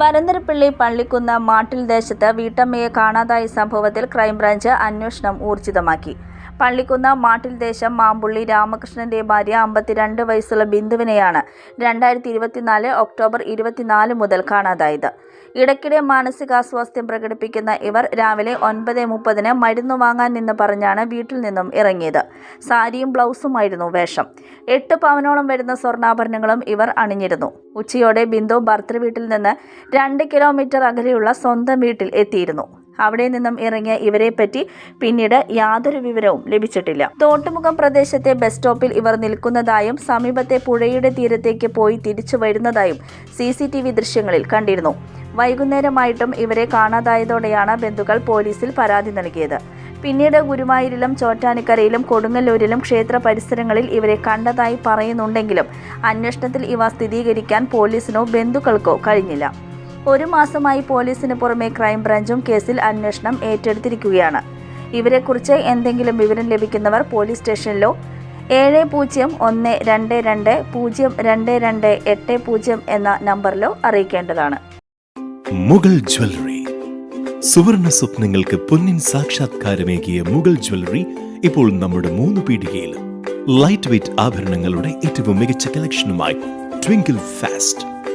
വരന്തരപ്പിള്ളി പള്ളിക്കുന്ന് മാട്ടിൽ ദേശത്ത് വീട്ടമ്മയെ കാണാതായ സംഭവത്തിൽ ക്രൈംബ്രാഞ്ച് അന്വേഷണം ഊർജിതമാക്കി. പള്ളിക്കുന്ന് മാട്ടിൽ ദേശം മാമ്പുള്ളി രാമകൃഷ്ണന്റെ ഭാര്യ അമ്പത്തിരണ്ട് വയസ്സുള്ള ബിന്ദുവിനെയാണ് രണ്ടായിരത്തി ഇരുപത്തിനാല് ഒക്ടോബർ ഇരുപത്തിനാല് മുതൽ കാണാതായത്. ഇടയ്ക്കിടെ മാനസികാസ്വാസ്ഥ്യം പ്രകടിപ്പിക്കുന്ന ഇവർ രാവിലെ ഒൻപത് മുപ്പതിന് മരുന്ന് വാങ്ങാൻ നിന്ന് പറഞ്ഞാണ് വീട്ടിൽ നിന്നും ഇറങ്ങിയത്. സാരിയും ബ്ലൗസുമായിരുന്നു വേഷം. എട്ട് പവനോളം വരുന്ന സ്വർണാഭരണങ്ങളും ഇവർ അണിഞ്ഞിരുന്നു. ഉച്ചയോടെ ബിന്ദു ഭർത്തൃ വീട്ടിൽ നിന്ന് രണ്ട് കിലോമീറ്റർ അകലെയുള്ള സ്വന്തം വീട്ടിൽ എത്തിയിരുന്നു. അവിടെ നിന്നും ഇറങ്ങിയ ഇവരെപ്പറ്റി പിന്നീട് യാതൊരു വിവരവും ലഭിച്ചിട്ടില്ല. തോട്ടുമുഖം പ്രദേശത്തെ ബസ് സ്റ്റോപ്പിൽ ഇവർ നിൽക്കുന്നതായും സമീപത്തെ പുഴയുടെ തീരത്തേക്ക് പോയി തിരിച്ചു വരുന്നതായും സി സി ടി വി ദൃശ്യങ്ങളിൽ കണ്ടിരുന്നു. വൈകുന്നേരമായിട്ടും ഇവരെ കാണാതായതോടെയാണ് ബന്ധുക്കൾ പോലീസിൽ പരാതി നൽകിയത്. പിന്നീട് ഗുരുവായൂരിലും ചോറ്റാനിക്കരയിലും കൊടുങ്ങല്ലൂരിലും ക്ഷേത്ര പരിസരങ്ങളിൽ ഇവരെ കണ്ടതായി പറയുന്നുണ്ടെങ്കിലും അന്വേഷണത്തിൽ ഇവ സ്ഥിരീകരിക്കാൻ പോലീസിനോ ബന്ധുക്കൾക്കോ കഴിഞ്ഞില്ല. ഒരു മാസമായി പോലീസിന് പുറമെ ക്രൈംബ്രാഞ്ചും കേസിൽ അന്വേഷണം ഏറ്റെടുത്തിരിക്കുകയാണ്. ഇവരെക്കുറിച്ച് എന്തെങ്കിലും വിവരം ലഭിക്കുന്നവർ പോലീസ് സ്റ്റേഷനിലോ ഏഴ് പൂജ്യം ഒന്ന് രണ്ട് രണ്ട് പൂജ്യം രണ്ട് രണ്ട് എട്ട് പൂജ്യം എന്ന നമ്പറിലോ അറിയിക്കേണ്ടതാണ്. മുഗൾ ജ്വല്ലറി. സുവർണ സ്വപ്നങ്ങൾക്ക് പൊന്നിൻ സാക്ഷാത്കാരമേകിയ മുഗൾ ജ്വല്ലറി ഇപ്പോൾ നമ്മുടെ മൂന്ന് പീടികയിലും. ലൈറ്റ് വെയ്റ്റ് ആഭരണങ്ങളുടെ ഏറ്റവും മികച്ച കളക്ഷനുമായി ട്വിങ്കിൾ ഫാസ്റ്റ്